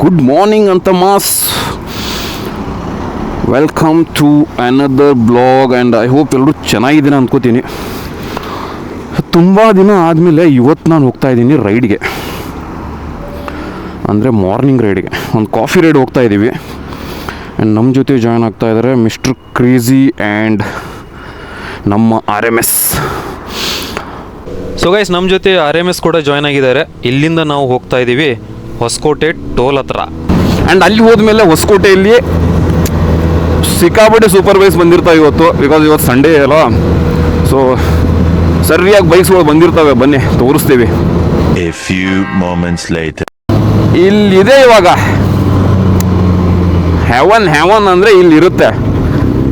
Good morning ಅಂತ mass welcome to another blog and I hope ಎಲ್ಲರೂ ಚೆನ್ನಾಗಿದ್ದೀನಿ ಅಂದ್ಕೋತೀನಿ. ತುಂಬ ದಿನ ಆದಮೇಲೆ ಇವತ್ತು ನಾನು ಹೋಗ್ತಾ ಇದ್ದೀನಿ ರೈಡ್ಗೆ. ಅಂದರೆ ಮಾರ್ನಿಂಗ್ ರೈಡಿಗೆ. ಒಂದು ಕಾಫಿ ರೈಡ್ ಹೋಗ್ತಾ ಇದ್ದೀವಿ ಆ್ಯಂಡ್ ನಮ್ಮ ಜೊತೆ ಜಾಯ್ನ್ ಆಗ್ತಾ ಇದ್ದಾರೆ ಮಿಸ್ಟರ್ ಕ್ರೇಜಿ ಆ್ಯಂಡ್ ನಮ್ಮ R M S. So guys ನಮ್ಮ ಜೊತೆ ಆರ್ ಎಂ ಎಸ್ ಕೂಡ ಜಾಯ್ನ್ ಆಗಿದ್ದಾರೆ. ಇಲ್ಲಿಂದ ನಾವು ಹೋಗ್ತಾ ಇದ್ದೀವಿ ಹೊಸಕೋಟೆ ಟೋಲ್ ಹತ್ರ. ಆ್ಯಂಡ್ ಅಲ್ಲಿ ಹೋದ್ಮೇಲೆ ಹೊಸಕೋಟೆಯಲ್ಲಿ ಸಿಕ್ಕಾಪಟ್ಟೆ ಸೂಪರ್ ಬೈಕ್ಸ್ ಬಂದಿರ್ತಾವೆ ಇವತ್ತು. ಬಿಕಾಸ್ ಇವತ್ತು ಸಂಡೇ ಅಲ್ಲ. ಸೊ ಸರಿಯಾಗಿ ಬೈಕ್ಸ್ಗಳು ಬಂದಿರ್ತವೆ. ಬನ್ನಿ ತೋರಿಸ್ತೀವಿ. A few moments later. ಇಲ್ಲಿದೆ ಇವಾಗ. ಹೆವನ್ ಹೆವನ್ ಅಂದರೆ ಇಲ್ಲಿ ಇರುತ್ತೆ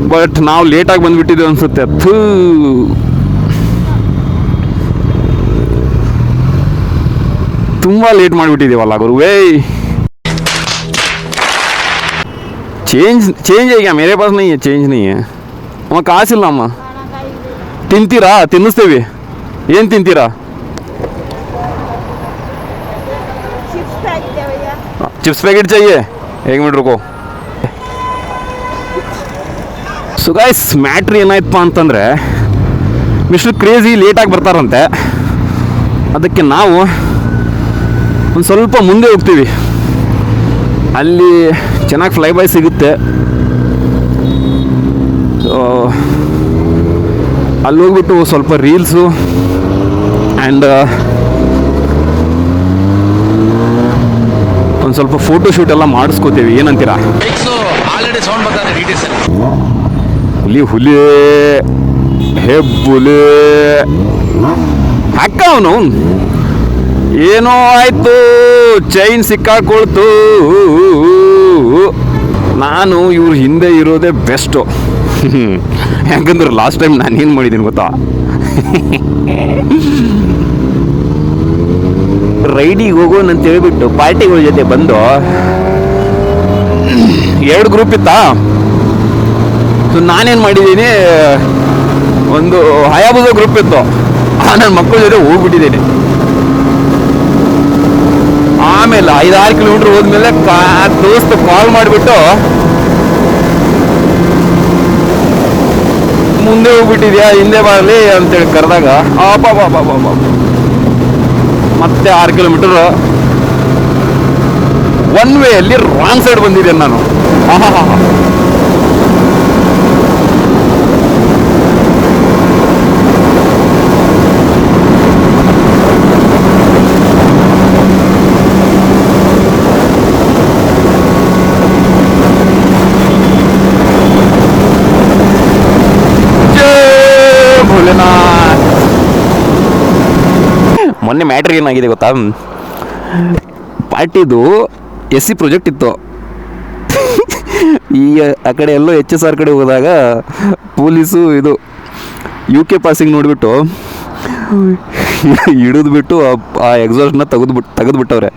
ಬಟ್ ನಾವು ಲೇಟಾಗಿ ಬಂದುಬಿಟ್ಟಿದ್ದೇವೆ ಅನಿಸುತ್ತೆ. ಥೂ. ತುಂಬ ಲೇಟ್ ಮಾಡಿಬಿಟ್ಟಿದ್ದೀವಲ್ಲ ಗುರು. ವೇಯ್ ಚೇಂಜ್ ಚೇಂಜ್ ಹೇಗೆ ಮೇರೆ ಪಾಸ್ ನೀ ಚೇಂಜ್ ನೀ ಅಮ್ಮ, ಕಾಸಿಲ್ಲ ಅಮ್ಮ. ತಿಂತೀರಾ? ತಿನ್ನಿಸ್ತೀವಿ. ಏನು ತಿಂತೀರಾ? चिप्स पैकेट चाहिए एक मिनट रुको ಸೊ ಗೈಸ್ ಮ್ಯಾಟ್ರ್ ಏನಾಯ್ತಪ್ಪ ಅಂತಂದರೆ ಮಿಸ್ಟರ್ ಕ್ರೇಜಿ ಲೇಟಾಗಿ ಬರ್ತಾರಂತೆ ಅದಕ್ಕೆ ನಾವು ಒಂದು ಸ್ವಲ್ಪ ಮುಂದೆ ಹೋಗ್ತೀವಿ ಅಲ್ಲಿ ಚೆನ್ನಾಗಿ ಫ್ಲೈ ಬೈ ಸಿಗುತ್ತೆ ಸೊ ಅಲ್ಲಿ ಹೋಗ್ಬಿಟ್ಟು ಸ್ವಲ್ಪ ರೀಲ್ಸು ಆ್ಯಂಡ್ ಒಂದು ಸ್ವಲ್ಪ ಫೋಟೋ ಶೂಟ್ ಎಲ್ಲ ಮಾಡಿಸ್ಕೋತೀವಿ. ಏನಂತೀರಾ? ಹುಲಿ ಹುಲಿ ಹೆಬ್ಬುಲಿ. ಅಕ್ಕ ಅವನು? ಏನೋ ಆಯ್ತು? ಚೈನ್ ಸಿಕ್ಕಾಕೊಳ್ತು. ನಾನು ಇವ್ರ ಹಿಂದೆ ಇರೋದೇ ಬೆಸ್ಟು ಯಾಕಂದ್ರೆ ಲಾಸ್ಟ್ ಟೈಮ್ ನಾನು ಏನು ಮಾಡಿದ್ದೀನಿ ಗೊತ್ತಾ? ರೈಡಿಗೆ ಹೋಗೋಣ ಅಂತ ಹೇಳ್ಬಿಟ್ಟು ಪಾರ್ಟಿಗಳ ಜೊತೆ ಬಂದು, ಎರಡು ಗ್ರೂಪ್ ಇತ್ತಾ? ಸೊ ನಾನೇನು ಮಾಡಿದ್ದೀನಿ, ಒಂದು ಹಯಾಬುಜ ಗ್ರೂಪ್ ಇತ್ತು. ಆ ನನ್ನ ಮಕ್ಕಳ ಜೊತೆ ಹೋಗ್ಬಿಟ್ಟಿದ್ದೀನಿ. ಆಮೇಲೆ ಐದಾರು ಕಿಲೋಮೀಟ್ರ್ ಹೋದ್ಮೇಲೆ ಕಾ, ದೋಸ್ತ ಕಾಲ್ ಮಾಡಿಬಿಟ್ಟು ಮುಂದೆ ಹೋಗ್ಬಿಟ್ಟಿದ್ಯಾ, ಹಿಂದೆ ಬರಲಿ ಅಂತೇಳಿ ಕರೆದಾಗ ಆಪ ಮತ್ತೆ ಆರು ಕಿಲೋಮೀಟರ್ ಒನ್ ವೇ ಅಲ್ಲಿ ರಾಂಗ್ ಸೈಡ್ ಬಂದಿದ್ದೇನೆ ನಾನು. ಜೈ ಮೊನ್ನೆ ಮ್ಯಾಟ್ರ್ ಏನಾಗಿದೆ ಗೊತ್ತಾ? ಪಾರ್ಟಿದು ಎಸ್ ಸಿ ಪ್ರಾಜೆಕ್ಟ್ ಇತ್ತು. ಈ ಆ ಕಡೆ ಎಲ್ಲೋ ಎಚ್ ಎಸ್ ಆರ್ ಕಡೆ ಹೋದಾಗ ಪೊಲೀಸು ಇದು ಯು ಕೆ ಪಾಸಿಂಗ್ ನೋಡಿಬಿಟ್ಟು ಹಿಡಿದ್ಬಿಟ್ಟು ಆ ಎಕ್ಸಾಸ್ಟ್ನ ತೆಗೆದ್ಬಿಟ್ಟು ತೆಗೆದ್ಬಿಟ್ಟವ್ರೆ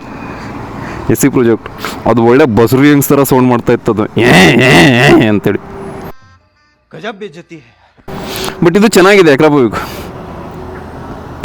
ಎಸ್ ಸಿ ಪ್ರಾಜೆಕ್ಟ್. ಅದು ಒಳ್ಳೆ ಬಸರು ಹೆಂಗ್ಸ್ ಥರ ಸೌಂಡ್ ಮಾಡ್ತಾ ಇತ್ತದು. ಏ ಅಂತೇಳಿ. ಬಟ್ ಇದು ಚೆನ್ನಾಗಿದೆ Akrapovic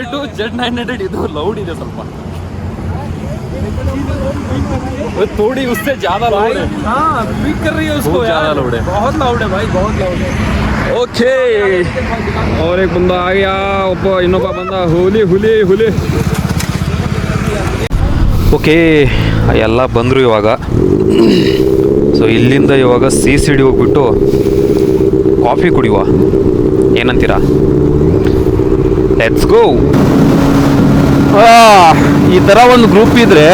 Compare to Z nine hundred ಇದು ಲೌಡ್ ಇದೆ ಸ್ವಲ್ಪ थोड़ी उससे ज्यादा लाउड है हाँ पिक कर रही है उसको बहुत ज्यादा यार loud है। बहुत लाउड है भाई बहुत लाउड है ಓಕೆ ಅವ್ರ ಬಂದ ಆಗ್ಯಾ ಒಬ್ಬ ಇನ್ನೊಬ್ಬ ಬಂದ ಹುಲಿ ಹುಲಿ ಹುಲಿ ಓಕೆ ಎಲ್ಲ ಬಂದರು ಇವಾಗ ಸೊ ಇಲ್ಲಿಂದ ಇವಾಗ ಸಿ ಸಿ ಡಿ ಹೋಗ್ಬಿಟ್ಟು ಕಾಫಿ ಕುಡಿಯುವ ಏನಂತೀರಾ ಲೆಟ್ಸ್ ಗೋ ಈ ಥರ ಒಂದು ಗ್ರೂಪ್ ಇದ್ರೆ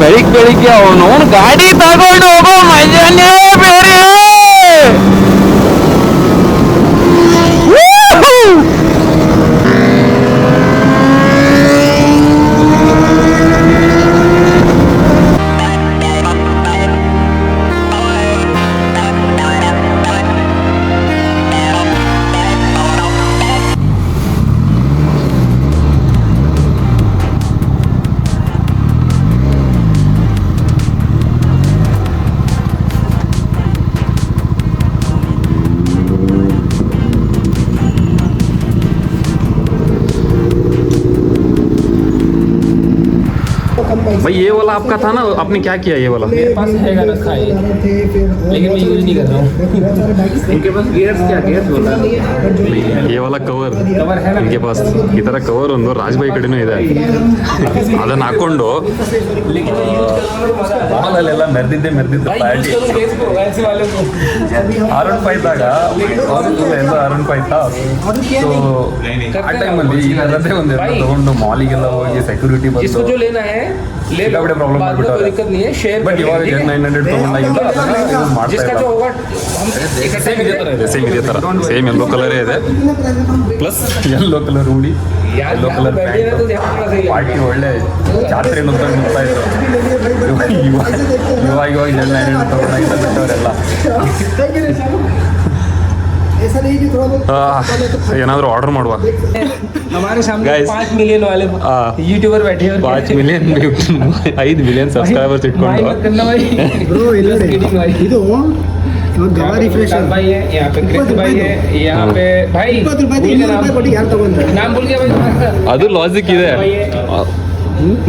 ಬೆಳಿಗ್ಗೆ ಬೆಳಿಗ್ಗೆ ಅವನು ಗಾಡಿ ತಗೊಂಡು ಹೋಗೋ ಮಜಾನೇ ಬೇರೆ. भाई ये वाला आपका था ना आपने क्या किया ये वाला पास हैगा रखा है लेकिन मैं यूज नहीं कर रहा हूँ इनके पास गियर्स क्या गियर्स बोला ये वाला ಕವರ್ कवर है ना ಇನ್ಗೆ ಪಾಸ್ ಈ ತರ ಕವರ್ ಒಂದು ರಾಜ್ಬಾಯಿ ಕಡೆನೂ ಇದೆ ಅದನ್ನ ಹಾಕೊಂಡು ಮಾಲಲ್ಲೆಲ್ಲ ಮೆರೆದಿದ್ದೆ ಮೆರೆದಿದ್ದ ಪಾರ್ಟಿ ऐसे वाले को ಆರ್ ಒನ್ ಫೈವ್ ದಾಗ ಎಲ್ಲ ಆರ್ ಒನ್ ಫೈವ್ ಸೊ ಆ ಟೈಮಲ್ಲಿ ಈ ಥರದ್ದೇ ಒಂದು ತಗೊಂಡು ಮಾಲಿಗೆಲ್ಲ ಹೋಗಿ ಸೆಕ್ಯೂರಿಟಿ जिसको ಬಂದು ಕೆಳಗಡೆ ಪ್ರಾಬ್ಲಮ್ ಮಾಡ್ಬಿಟ್ಟು ಬಟ್ ಇವಾಗ ಜೆನ್ ನೈನ್ ಹಂಡ್ರೆಡ್ ತೊಗೊಂಡಾಗಿಂದ ಅದನ್ನ ಮಾಡ್ತಾ ಇಲ್ಲ ಸೇಮ್ ಇದೇ ಥರ ಸೇಮ್ ಎಲ್ಲೋ ಕಲರೇ ಇದೆ. ಪ್ಲಸ್ ಎಲ್ಲೋ ಕಲರ್ ಉಂಡಿ ಎಲ್ಲೋ ಕಲರ್ ಪಾರ್ಟಿ ಒಳ್ಳೆ ಜಾತ್ರೆ ಅಂತ ನೋಡ್ತಾ ಇದ್ರು ಇವಾಗ ಇವಾಗ ಜೆನ್ ನೈನ್ ಹಂಡ್ರೆಡ್ ತೊಗೊಂಡಾಗಿಂದ ಬಿಟ್ಟವರೆಲ್ಲ ಏನಾದರೂ ಆರ್ಡರ್ ಮಾಡುವ हमारे सामने Guys. पाँच मिलियन वाले हाँ। यूट्यूबर बैठे हैं और ಪಾಂಚ್ ಮಿಲಿಯನ್ ಐದು ಮಿಲಿಯನ್ ಸಬ್ಸ್ಕ್ರೈಬರ್ಸ್ भाई ಇಟ್ಕೊಂಡು मत करना भाई ಬ್ರೋ ಇಲ್ಲ Just kidding भाई ಇದು ಇವಾಗ ಗವಾ ರಿಫ್ರೆಶ್ विशाल भाई है यहाँ पे कृष्ण भाई है यहाँ पे भाई ಇಪ್ಪತ್ತು ರೂಪಾಯಿ बोल के ಇನ್ನೂರು ರೂಪಾಯಿ ಕೊಟ್ಟು नाम ಯಾರು ತಗೊಂಡ್ರೆ नाम बोल के भाई ಅದು ಲಾಜಿಕ್ ಇದೆ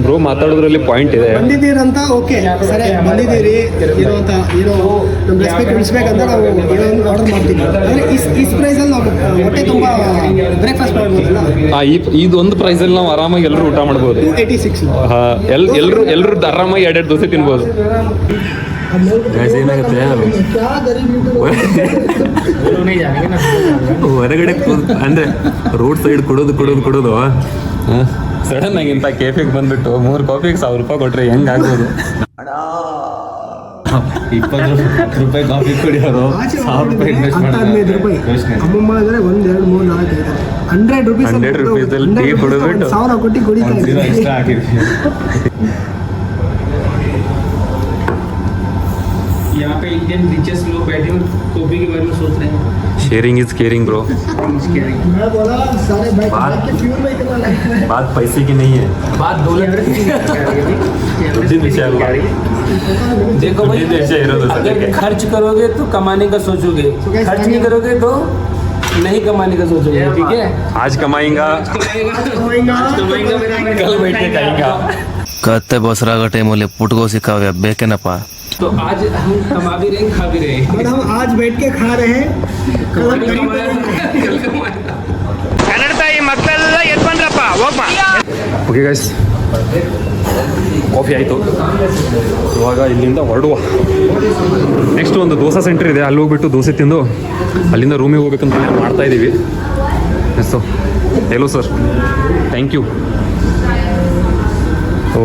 ಬ್ರೋ ಮಾತಾಡೋದ್ರಲ್ಲಿ ಪಾಯಿಂಟ್ ಇದೆ. ಬಂದಿದ್ದೀರಂತ ಓಕೆ ಸರಿ ಬಂದಿದ್ದೀರಿ. ಇರೋಂತ ಇರೋ ನಮ್ಮ ರೆಸ್ಪೆಕ್ಟ್ ಉಳಿಸ್ಬೇಕಂತ ನಾವು ಏನೋ ಒಂದು ಆರ್ಡರ್ ಮಾಡ್ತೀವಿ. ಅಂದರೆ ಇಸ್ ಇಸ್ ಪ್ರೈಸಲ್ಲಿ ನಾವು ಹೊಟ್ಟೆ ತುಂಬ ಬ್ರೇಕ್ಫಾಸ್ಟ್ ಮಾಡ್ಬೋದಲ್ಲ? ಆ, ಈ ಇದೊಂದು ಪ್ರೈಸಲ್ಲಿ ನಾವು ಆರಾಮಾಗಿ ಎಲ್ಲರೂ ಊಟ ಮಾಡ್ಬೋದು. ಟೂ ಏಯ್ಟಿ ಸಿಕ್ಸ್ ಎಲ್ ಎಲ್ಲರೂ ಎಲ್ಲರೂ ಆರಾಮಾಗಿ ಎರಡೆರಡು ದೋಸೆ ತಿನ್ಬೋದು. ಏನಾಗುತ್ತೆ? ಹೊರಗಡೆ ಅಂದ್ರೆ ರೋಡ್ ಸೈಡ್ ಕೊಡೋದು ಕೊಡೋದು ಕೊಡೋದು ಸಡನ್ ಆಗಿ ಇಂಥ ಕೇಫಿಗೆ ಬಂದ್ಬಿಟ್ಟು ಮೂರು ಕಾಫಿಗೆ ಸಾವಿರ ರೂಪಾಯಿ ಕೊಟ್ರೆ ಹೆಂಗ್ ಆಗ್ಬೋದು? ಇಪ್ಪತ್ತು ರೂಪಾಯಿ ಕಾಫಿ ಕುಡಿಯೋರು ಸಾವಿರ ರೂಪಾಯಿ ಇನ್ವೆಸ್ಟ್ ಹತ್ತು ಹದಿನೈದು ರೂಪಾಯಿ. ಅಮ್ಮಮ್ಮ ಅಂದರೆ ಒಂದು ಎರಡು ಮೂರು ನಾಲ್ಕು ಐದು ಹಂಡ್ರೆಡ್ ರುಪೀಸ್ 100 rupees ಅಲ್ಲಿ ಟೀ ಕುಡಿದ್ಬಿಟ್ಟು ಸಾವಿರ ಕೊಟ್ಟು इंडियन लोग बैठे हैं के बारे में सोच रहे हैं। शेयरिंग इज़ केयरिंग ब्रो मैं बोला सारे भाई बात के में इतना बात पैसे की नहीं है। बात की है। देखो भाई अगर खर्च करोगे तो कमाने का सोचोगे। तो खर्च नहीं करोगे तो नहीं कमाने का सोचोगे ठीक है? आज कमाएगा। कल बैठे खाएगा कहते बसरा गटे मोले पुटगो सिखावे तो आज हम कमा भी रहे हैं खा भी रहे हैं बट हम आज बैठ के खा रहे हैं कल हम कल कहीं कमाया, कल कमाया। ಓಕೆ ಗೈಸ್ ಕಾಫಿ ಆಯಿತು ಇವಾಗ ಇಲ್ಲಿಂದ ಹೊರಡುವ ನೆಕ್ಸ್ಟ್ ಒಂದು ದೋಸೆ ಸೆಂಟರ್ ಇದೆ ಅಲ್ಲಿ ಹೋಗ್ಬಿಟ್ಟು ದೋಸೆ ತಿಂದು ಅಲ್ಲಿಂದ ರೂಮಿಗೆ ಹೋಗ್ಬೇಕಂತ plan ಮಾಡ್ತಾ ಇದ್ದೀವಿ yes hello sir thank you ಓ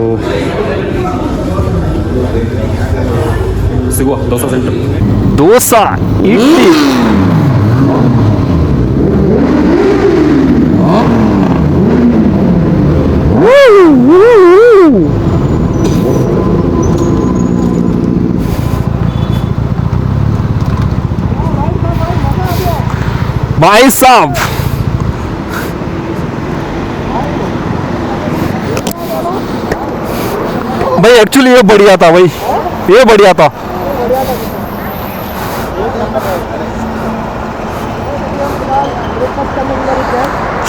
ಸಿಗುವ ದೋಸೆ ಸೆಂಟರ್ ದೋಸಾ ಇಡ್ಲಿ भाई साहब भाई एक्चुअली ये बढ़िया था भाई ये बढ़िया था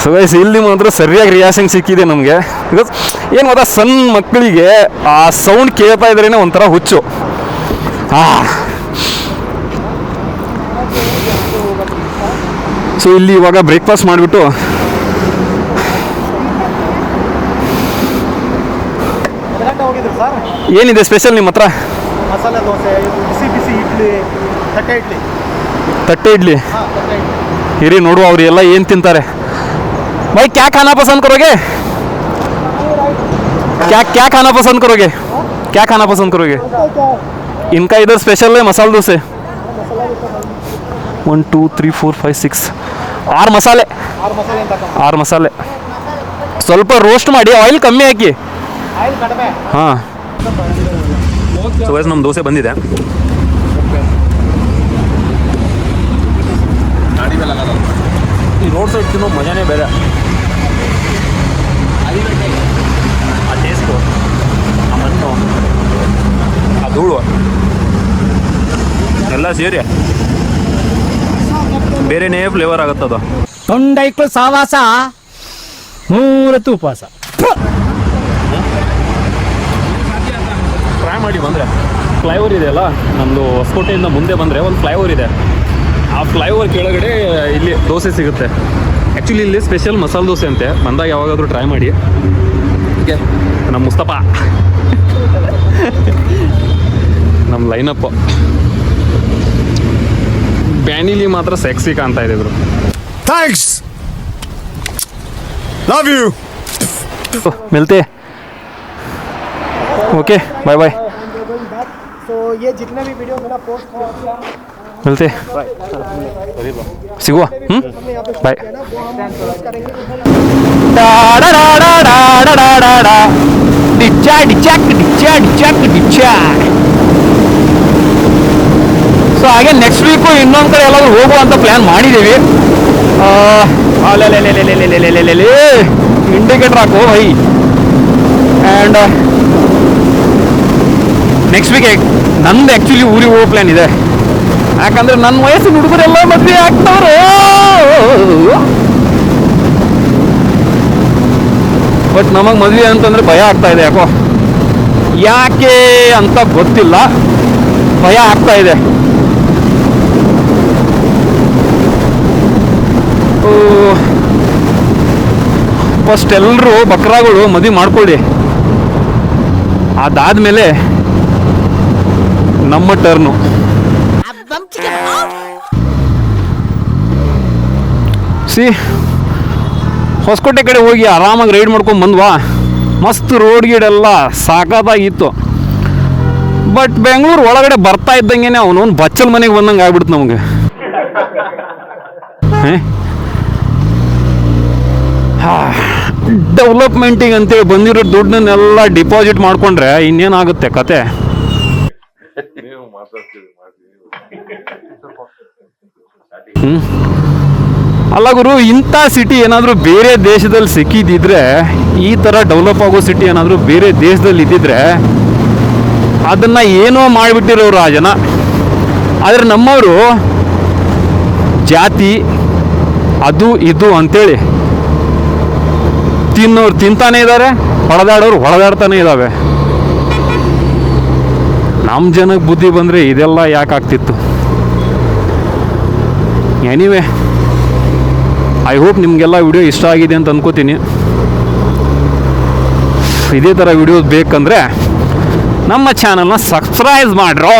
ಸೊ ಗೈಸ್ ಇಲ್ಲಿ ಮಾತ್ರ ಸರಿಯಾಗಿ ರಿಯಾಕ್ಷನ್ ಸಿಕ್ಕಿದೆ ನಮಗೆ ಬಿಕಾಸ್ ಏನು ಗೊತ್ತಾ ಸಣ್ಣ ಮಕ್ಕಳಿಗೆ ಆ ಸೌಂಡ್ ಕೇಳ್ತಾ ಇದ್ರೇನೆ ಒಂಥರ ಹುಚ್ಚು ಆ ಸೊ ಇಲ್ಲಿ ಇವಾಗ ಬ್ರೇಕ್ಫಾಸ್ಟ್ ಮಾಡಿಬಿಟ್ಟು ಏನಿದೆ ಸ್ಪೆಷಲ್ ನಿಮ್ಮ ಹತ್ರ ಮಸಾಲೆ ದೋಸೆ ಬಿಸಿ ಬಿಸಿ ಇಡ್ಲಿ ತಟ್ಟೆ ಇಡ್ಲಿ ತಟ್ಟೆ ಇಡ್ಲಿ ಹಾಂ ತಟ್ಟೆ ಇಡ್ಲಿ ಇರಿ ನೋಡುವ ಅವ್ರು ಎಲ್ಲ ಏನು ತಿಂತಾರೆ भाई क्या खाना पसंद करोगे क्या क्या खाना पसंद करोगे क्या खाना पसंद करोगे इनका इधर स्पेशल है मसाला डोसे one two three four five six ಆರು ಮಸಾಲೆ ಆರು ಮಸಾಲೆ ಸ್ವಲ್ಪ ರೋಸ್ಟ್ ಮಾಡಿ ಆಯಿಲ್ ಕಮ್ಮಿ ಹಾಕಿ ಹಾಂ ಸೊ ವಯಸ್ಸು ನಮ್ಮ ದೋಸೆ ಬಂದಿದೆ? ಈ ರೋಡ್ ಸೈಡ್ ತಿನ್ನೋ ಮಜಾನೇ ಬೇರೆ. ಆ ಟೇಸ್ಟು ಆ ಮಣ್ಣು ಆ ಧೂಳು. ಎಲ್ಲ ಸೇರಿ. ಬೇರೆನೇ ಫ್ಲೇವರ್ ಆಗುತ್ತದು. ತೊಂಡೈಕ್ಳು ಸಾವಾಸ ಮೂರತ್ತು ಉಪವಾಸ ಮಾಡಿ ಬಂದರೆ ಫ್ಲೈಓವರ್ ಇದೆಯಲ್ಲ ನಮ್ಮದು ಹೊಸಕೋಟೆಯಿಂದ ಮುಂದೆ ಬಂದರೆ ಒಂದು ಫ್ಲೈಓವರ್ ಇದೆ. ಆ ಫ್ಲೈಓವರ್ ಕೆಳಗಡೆ ಇಲ್ಲಿ ದೋಸೆ ಸಿಗುತ್ತೆ. ಆ್ಯಕ್ಚುಲಿ ಇಲ್ಲಿ ಸ್ಪೆಷಲ್ ಮಸಾಲೆ ದೋಸೆ ಅಂತೆ. ಬಂದಾಗ ಯಾವಾಗಾದರೂ ಟ್ರೈ ಮಾಡಿ. ನಮ್ಮ ಮುಸ್ತಫಾ. ನಮ್ಮ ಲೈನಪ್ಪ ಬ್ಯಾನಿಲಿ ಮಾತ್ರ ಸೆಕ್ಸಿ ಕಾಣ್ತಾ ಇದೆ ಇದ್ರು ಥ್ಯಾಂಕ್ಸ್ ಲವ್ ಯು ಮಿಲ್ತೆ. ಓಕೆ ಬಾಯ್ ಬಾಯ್ ಸೊ ये जितने भी वीडियो मेरा पोस्ट किया मिलते सिगुआ हम्म बाय ना वो हम पोस्ट करेंगे ಡಿಚ್ಚಾ ಡಿಚಾಕ್ ಡಿಚ್ಚಾ ಡಿಚಾಕ್ ಡಿಚ್ಚಾ ಸೊ ಹಾಗೆ ನೆಕ್ಸ್ಟ್ ವೀಕು ಇನ್ನೊಂದು ಕಡೆ ಎಲ್ಲಾದ್ರೂ ಹೋಗುವಂತ ಪ್ಲ್ಯಾನ್ ಮಾಡಿದ್ದೀವಿ ಇಂಡಿಕೇಟರ್ ಹಾಕು ಹೈ ಆ್ಯಂಡ್ ನೆಕ್ಸ್ಟ್ ವೀಕ್ ನಂದು ಆ್ಯಕ್ಚುಲಿ ಊರಿಗೆ ಹೋಗೋ ಪ್ಲ್ಯಾನ್ ಇದೆ. ಯಾಕಂದ್ರೆ ನನ್ನ ವಯಸ್ಸಿನ ಹುಡುಗರೆಲ್ಲ ಮದುವೆ ಆಗ್ತವ್ರೆ ಬಟ್ ನಮಗೆ ಮದುವೆ ಅಂತಂದ್ರೆ ಭಯ ಆಗ್ತಾ ಇದೆ, ಯಾಕೋ? ಯಾಕೆ ಅಂತ ಗೊತ್ತಿಲ್ಲ. ಭಯ ಆಗ್ತಾ ಇದೆ. ಫಸ್ಟ್ ಎಲ್ಲರೂ ಬಕ್ರಾಗಳು ಮದುವೆ ಮಾಡ್ಕೊಳ್ಳಿ. ಅದಾದ್ಮೇಲೆ ನಮ್ಮ ಟರ್ನು ಸಿ, ಹೊಸಕೋಟೆ ಕಡೆ ಹೋಗಿ ಆರಾಮಾಗಿ ರೈಡ್ ಮಾಡ್ಕೊಂಡು ಬಂದ್ವಾ? ಮಸ್ತ್ ರೋಡ್ ಗೀಡೆಲ್ಲ ಸಾಕಾದಾಗಿತ್ತು. ಬಟ್ ಬೆಂಗಳೂರು ಒಳಗಡೆ ಬರ್ತಾ ಇದ್ದಂಗೆ ಅವನೊಂದು ಬಚ್ಚಲ್ ಮನೆಗೆ ಬಂದಂಗೆ ಆಗ್ಬಿಡ್ತು ನಮಗೆ. ಡೆವಲಪ್ಮೆಂಟಿಗೆ ಅಂತೇಳಿ ಬಂದಿರೋ ದುಡ್ಡನ್ನೆಲ್ಲ ಡಿಪಾಸಿಟ್ ಮಾಡಿಕೊಂಡ್ರೆ ಇನ್ನೇನಾಗುತ್ತೆ ಕತೆ? ಅಲ್ಲ ಗುರು, ಇಂಥ ಸಿಟಿ ಏನಾದರೂ ಬೇರೆ ದೇಶದಲ್ಲಿ ಸಿಕ್ಕಿದ್ದಿದ್ರೆ ಈ ಥರ ಡೆವಲಪ್ ಆಗೋ ಸಿಟಿ ಏನಾದರೂ ಬೇರೆ ದೇಶದಲ್ಲಿ ಇದ್ದಿದ್ರೆ, ಅದನ್ನು ಏನೋ ಮಾಡಿಬಿಟ್ಟಿರೋರು ಆ ಜನ ಆದರೆ ನಮ್ಮವರು ಜಾತಿ, ಅದು, ಇದು ಅಂತೇಳಿ ತಿನ್ನೋರು ತಿಂತಾನೆ ಇದ್ದಾರೆ ಹೊಡೆದಾಡೋರು ಹೊಡೆದಾಡ್ತಾನೆ ಇದ್ದಾವೆ ನಮ್ಮ ಜನಕ್ಕೆ ಬುದ್ಧಿ ಬಂದರೆ ಇದೆಲ್ಲ ಯಾಕೆ ಆಗ್ತಿತ್ತು? ಎನಿವೆ ಐ ಹೋಪ್ ನಿಮಗೆಲ್ಲ ವಿಡಿಯೋ ಇಷ್ಟ ಆಗಿದೆ ಅಂತ ಅಂದ್ಕೋತೀನಿ ಇದೇ ಥರ ವಿಡಿಯೋಸ್ ಬೇಕಂದರೆ ನಮ್ಮ ಚಾನಲ್ನ ಸಬ್ಸ್ಕ್ರೈಬ್ ಮಾಡ್ರೋ.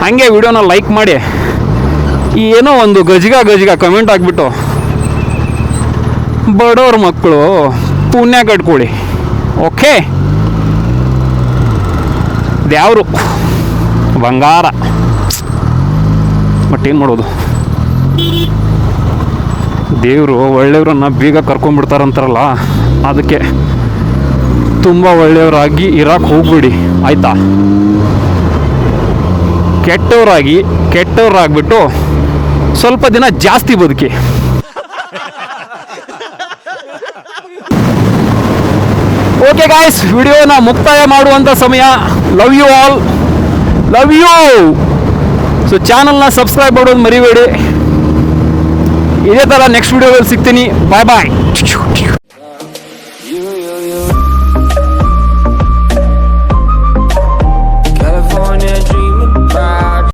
ಹಾಗೆ ವಿಡಿಯೋನ ಲೈಕ್ ಮಾಡಿ. ಏನೋ ಒಂದು ಗಜ್ಗ ಗಜ್ಗ ಕಮೆಂಟ್ ಆಗಿಬಿಟ್ಟು, ಬಡವ್ರ ಮಕ್ಕಳು ಪುಣ್ಯ ಕಟ್ಕೊಳ್ಳಿ. ಓಕೆ ದ್ಯಾವರು ಬಂಗಾರ. ಬಟ್ ಏನು ಮಾಡೋದು? ದೇವರು ಒಳ್ಳೆಯವ್ರನ್ನ ಬೇಗ ಕರ್ಕೊಂಡ್ಬಿಡ್ತಾರಂತಾರಲ್ಲ, ಅದಕ್ಕೆ ತುಂಬ ಒಳ್ಳೆಯವರಾಗಿ ಇರಕ್ಕೆ ಹೋಗ್ಬಿಡಿ, ಆಯ್ತಾ? ಕೆಟ್ಟವರಾಗಿ, ಕೆಟ್ಟವರಾಗ್ಬಿಟ್ಟು ಸ್ವಲ್ಪ ದಿನ ಜಾಸ್ತಿ ಬದುಕಿ. ಓಕೆ ಗಾಯ್ಸ್ ವಿಡಿಯೋನ ಮುಕ್ತಾಯ ಮಾಡುವಂಥ ಸಮಯ. Love you all love you so ಚಾನಲ್ನ ಸಬ್ಸ್ಕ್ರೈಬ್ ಮಾಡೋದು ಮರಿಬೇಡಿ. ಇದೇ ಥರ ನೆಕ್ಸ್ಟ್ ವಿಡಿಯೋದಲ್ಲಿ ಸಿಗ್ತೀನಿ. ಬಾಯ್ ಬಾಯ್